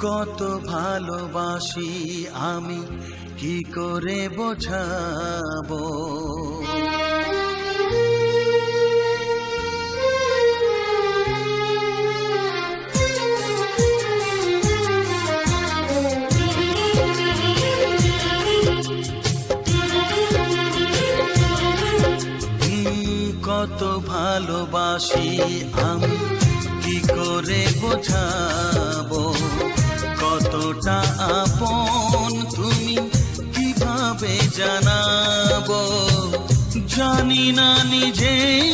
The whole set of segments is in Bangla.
কত ভালোবাসি আমি কি করে বোঝাবো? কত ভালোবাসি আমি কি করে বোঝাবো? জানি না, নিজেই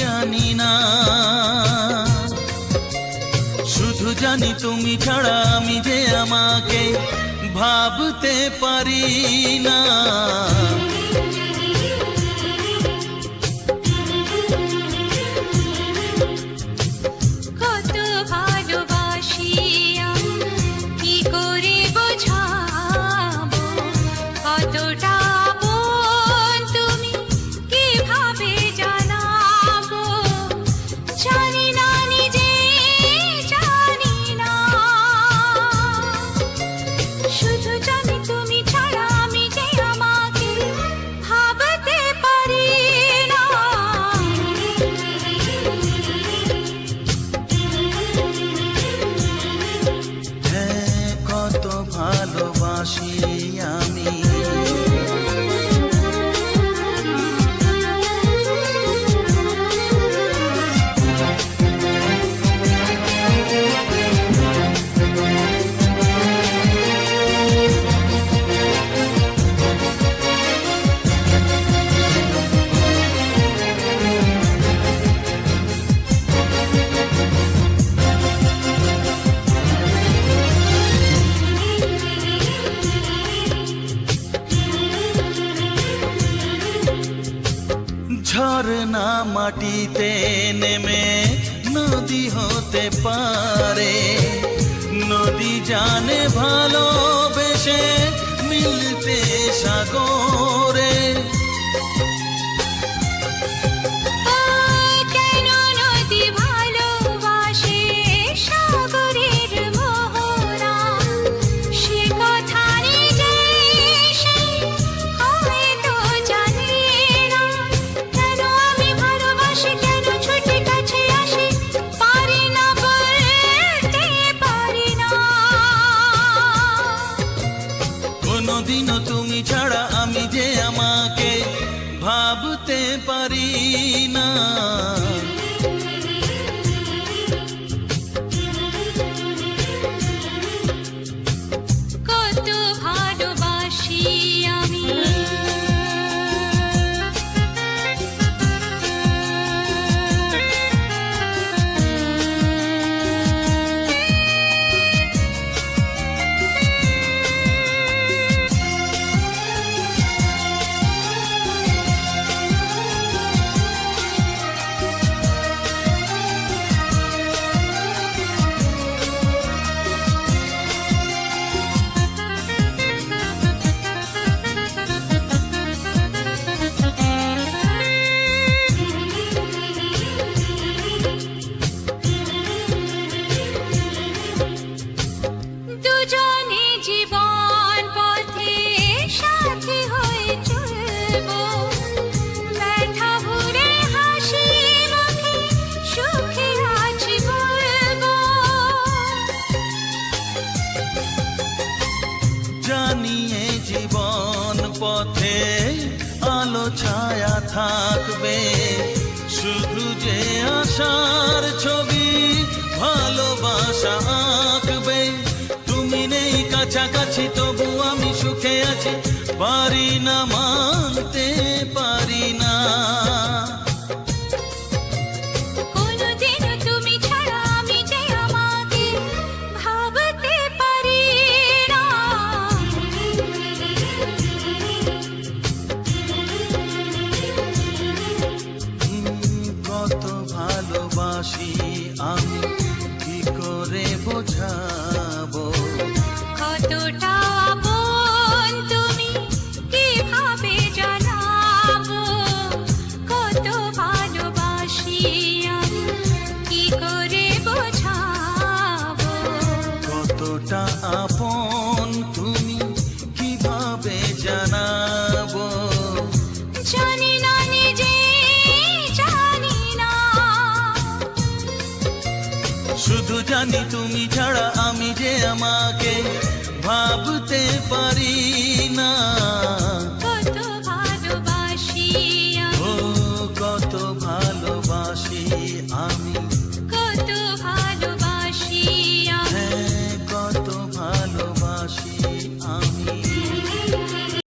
জানি না। শুধু জানি তুমি ছাড়া আমি যে আমাকে ভাবতে পারি না। ঝর্ণা মাটিতে নেমে নদী হতে পারে। নদী জানে ভালোবেসে মিলতে সাগরে। জানিয়ে জীবন পথে আলো, ছায়া থাকবে। শুধু যে আশার ছবি ভালোবাসা আঁকবে, তুমি নেই কাছাকাছি, তবু আমি সুখে আছি। পারি না মানতে আমি কি করে বোঝাবো? কতটা জানি তুমি ছাড়া আমি যে আমাকে ভাবতে পারি না।